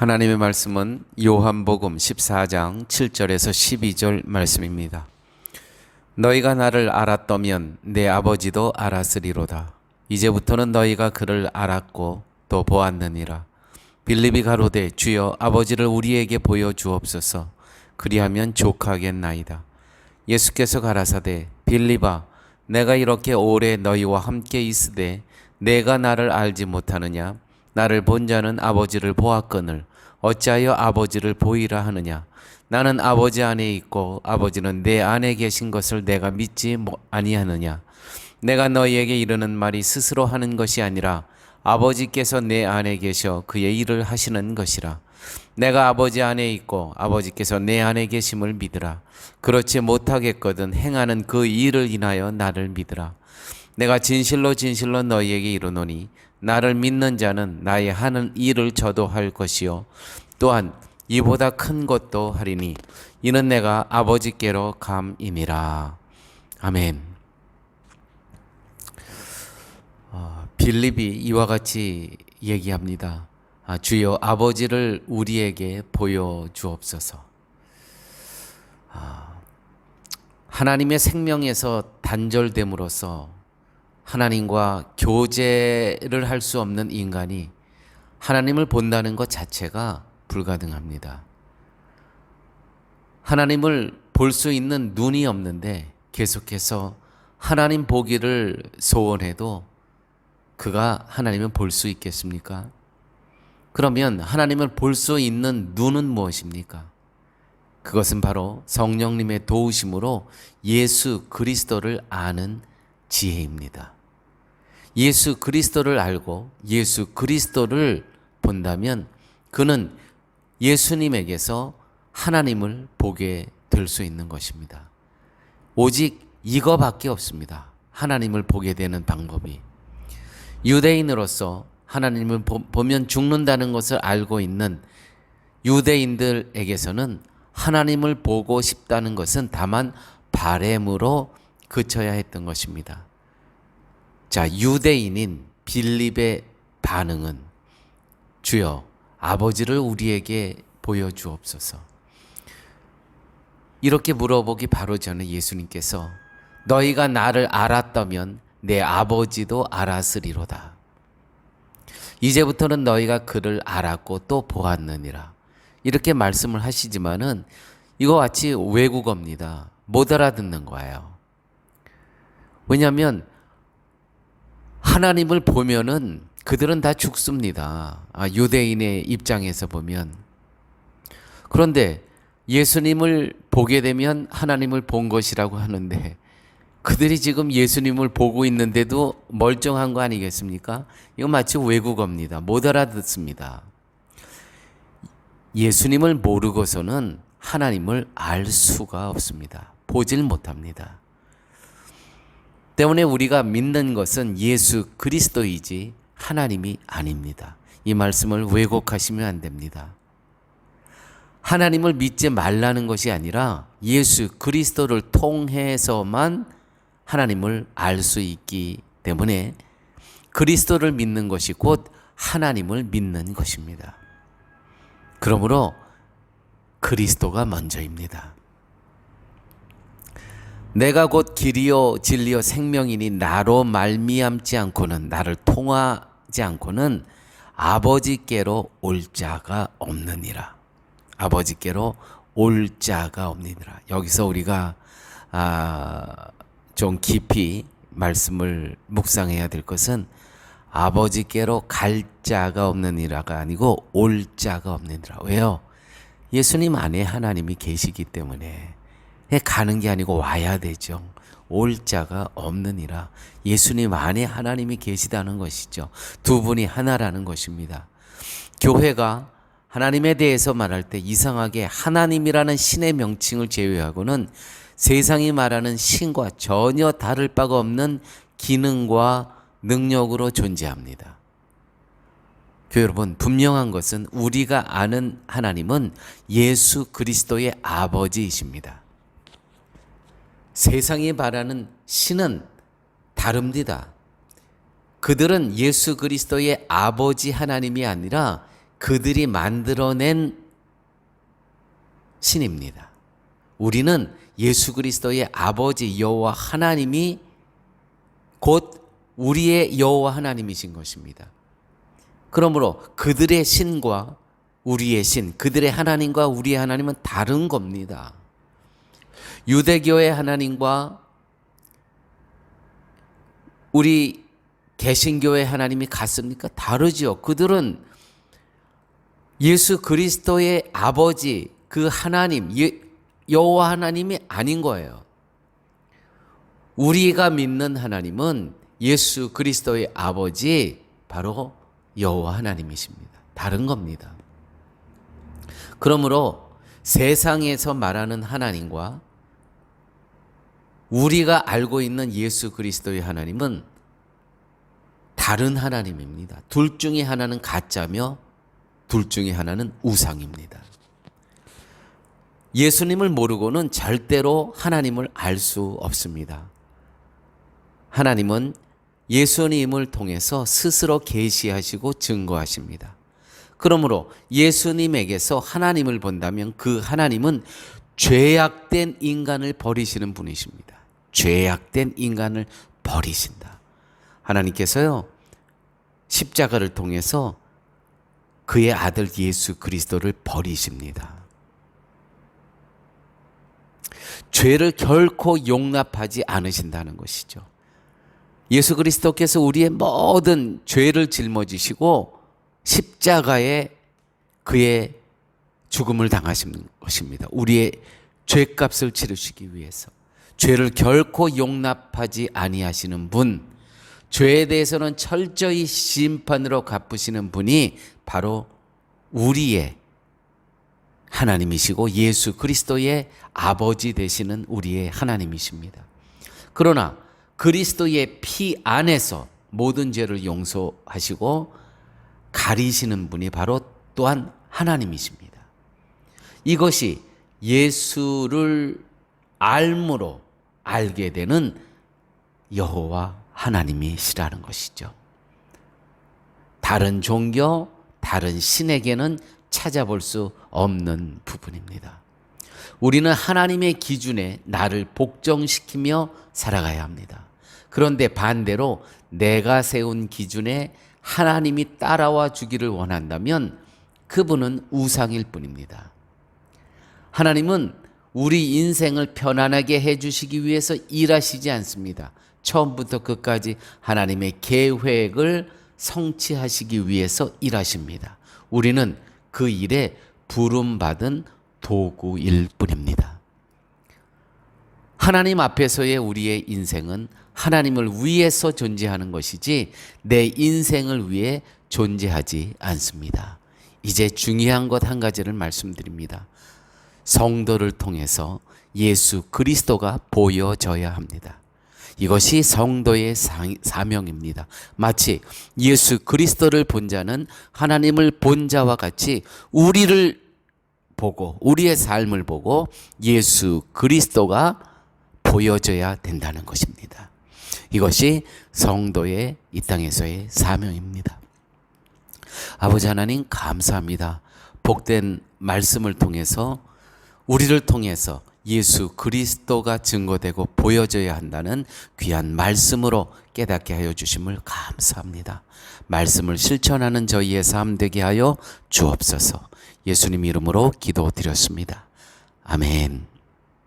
하나님의 말씀은 요한복음 14장 7절에서 12절 말씀입니다. 너희가 나를 알았더면 내 아버지도 알았으리로다. 이제부터는 너희가 그를 알았고 또 보았느니라. 빌립이 가로되 주여 아버지를 우리에게 보여 주옵소서. 그리하면 족하겠나이다. 예수께서 가라사대 빌립아 내가 이렇게 오래 너희와 함께 있으되 내가 나를 알지 못하느냐 나를 본 자는 아버지를 보았거늘 어찌하여 아버지를 보이라 하느냐? 나는 아버지 안에 있고 아버지는 내 안에 계신 것을 내가 믿지 못- 아니하느냐? 내가 너희에게 이르는 말이 스스로 하는 것이 아니라 아버지께서 내 안에 계셔 그의 일을 하시는 것이라. 내가 아버지 안에 있고 아버지께서 내 안에 계심을 믿으라. 그렇지 못하겠거든 행하는 그 일을 인하여 나를 믿으라. 내가 진실로 진실로 너희에게 이르노니 나를 믿는 자는 나의 하는 일을 저도 할 것이요 또한 이보다 큰 것도 하리니 이는 내가 아버지께로 감이니라 아멘. 어, 빌립이 이와 같이 얘기합니다. 아, 주여 아버지를 우리에게 보여 주옵소서. 아, 하나님의 생명에서 단절됨으로써 하나님과 교제를 할 수 없는 인간이 하나님을 본다는 것 자체가 불가능합니다. 하나님을 볼 수 있는 눈이 없는데 계속해서 하나님 보기를 소원해도 그가 하나님을 볼 수 있겠습니까? 그러면 하나님을 볼 수 있는 눈은 무엇입니까? 그것은 바로 성령님의 도우심으로 예수 그리스도를 아는 지혜입니다. 예수 그리스도를 알고 예수 그리스도를 본다면 그는 예수님에게서 하나님을 보게 될 수 있는 것입니다. 오직 이거밖에 없습니다. 하나님을 보게 되는 방법이. 유대인으로서 하나님을 보- 보면 죽는다는 것을 알고 있는 유대인들에게서는 하나님을 보고 싶다는 것은 다만 바램으로 그쳐야 했던 것입니다. 자, 유대인인 빌립의 반응은 주여 아버지를 우리에게 보여주옵소서. 이렇게 물어보기 바로 전에 예수님께서 너희가 나를 알았다면 내 아버지도 알았으리로다. 이제부터는 너희가 그를 알았고 또 보았느니라. 이렇게 말씀을 하시지만은 이거 마치 외국어입니다. 못 알아듣는 거예요. 왜냐하면 하나님을 보면은 그들은 다 죽습니다. 아, 유대인의 입장에서 보면. 그런데 예수님을 보게 되면 하나님을 본 것이라고 하는데 그들이 지금 예수님을 보고 있는데도 멀쩡한 거 아니겠습니까? 이거 마치 외국어입니다. 못 알아듣습니다. 예수님을 모르고서는 하나님을 알 수가 없습니다. 보질 못합니다. 때문에 우리가 믿는 것은 예수 그리스도이지 하나님이 아닙니다. 이 말씀을 왜곡하시면 안 됩니다. 하나님을 믿지 말라는 것이 아니라 예수 그리스도를 통해서만 하나님을 알 수 있기 때문에 그리스도를 믿는 것이 곧 하나님을 믿는 것입니다. 그러므로 그리스도가 먼저입니다. 내가 곧 길이요 진리요 생명이니 나로 말미암지 않고는 나를 통하지 않고는 아버지께로 올 자가 없느니라. 아버지께로 올 자가 없느니라. 여기서 우리가 아, 좀 깊이 말씀을 묵상해야 될 것은 아버지께로 갈 자가 없느니라가 아니고 올 자가 없느니라. 왜요? 예수님 안에 하나님이 계시기 때문에 가는 게 아니고 와야 되죠. 올 자가 없느니라. 예수님 안에 하나님이 계시다는 것이죠. 두 분이 하나라는 것입니다. 교회가 하나님에 대해서 말할 때 이상하게 하나님이라는 신의 명칭을 제외하고는 세상이 말하는 신과 전혀 다를 바가 없는 기능과 능력으로 존재합니다. 교회 여러분, 분명한 것은 우리가 아는 하나님은 예수 그리스도의 아버지이십니다. 세상이 말하는 신은 다릅니다. 그들은 예수 그리스도의 아버지 하나님이 아니라 그들이 만들어낸 신입니다. 우리는 예수 그리스도의 아버지 여호와 하나님이 곧 우리의 여호와 하나님이신 것입니다. 그러므로 그들의 신과 우리의 신, 그들의 하나님과 우리의 하나님은 다른 겁니다. 유대교의 하나님과 우리 개신교의 하나님이 같습니까? 다르지요. 그들은 예수 그리스도의 아버지 그 하나님 예, 여호와 하나님이 아닌 거예요. 우리가 믿는 하나님은 예수 그리스도의 아버지 바로 여호와 하나님이십니다. 다른 겁니다. 그러므로 세상에서 말하는 하나님과 우리가 알고 있는 예수 그리스도의 하나님은 다른 하나님입니다. 둘 중에 하나는 가짜며 둘 중에 하나는 우상입니다. 예수님을 모르고는 절대로 하나님을 알 수 없습니다. 하나님은 예수님을 통해서 스스로 계시하시고 증거하십니다. 그러므로 예수님에게서 하나님을 본다면 그 하나님은 죄악된 인간을 버리시는 분이십니다. 죄악된 인간을 버리신다. 하나님께서요, 십자가를 통해서 그의 아들 예수 그리스도를 버리십니다. 죄를 결코 용납하지 않으신다는 것이죠. 예수 그리스도께서 우리의 모든 죄를 짊어지시고 십자가에 그의 죽음을 당하신 것입니다. 우리의 죄값을 치르시기 위해서 죄를 결코 용납하지 아니하시는 분, 죄에 대해서는 철저히 심판으로 갚으시는 분이 바로 우리의 하나님이시고 예수 그리스도의 아버지 되시는 우리의 하나님이십니다. 그러나 그리스도의 피 안에서 모든 죄를 용서하시고 가리시는 분이 바로 또한 하나님이십니다. 이것이 예수를 알므로 알게 되는 여호와 하나님이시라는 것이죠. 다른 종교, 다른 신에게는 찾아볼 수 없는 부분입니다. 우리는 하나님의 기준에 나를 복종시키며 살아가야 합니다. 그런데 반대로 내가 세운 기준에 하나님이 따라와 주기를 원한다면 그분은 우상일 뿐입니다. 하나님은 우리 인생을 편안하게 해주시기 위해서 일하시지 않습니다. 처음부터 끝까지 하나님의 계획을 성취하시기 위해서 일하십니다. 우리는 그 일에 부름받은 도구일 뿐입니다. 하나님 앞에서의 우리의 인생은 하나님을 위해서 존재하는 것이지 내 인생을 위해 존재하지 않습니다. 이제 중요한 것 한 가지를 말씀드립니다. 성도를 통해서 예수 그리스도가 보여져야 합니다. 이것이 성도의 사명입니다. 마치 예수 그리스도를 본 자는 하나님을 본 자와 같이 우리를 보고 우리의 삶을 보고 예수 그리스도가 보여져야 된다는 것입니다. 이것이 성도의 이 땅에서의 사명입니다. 아버지 하나님 감사합니다. 복된 말씀을 통해서 우리를 통해서 예수 그리스도가 증거되고 보여져야 한다는 귀한 말씀으로 깨닫게 하여 주심을 감사합니다. 말씀을 실천하는 저희의 삶 되게 하여 주옵소서. 예수님 이름으로 기도드렸습니다. 아멘.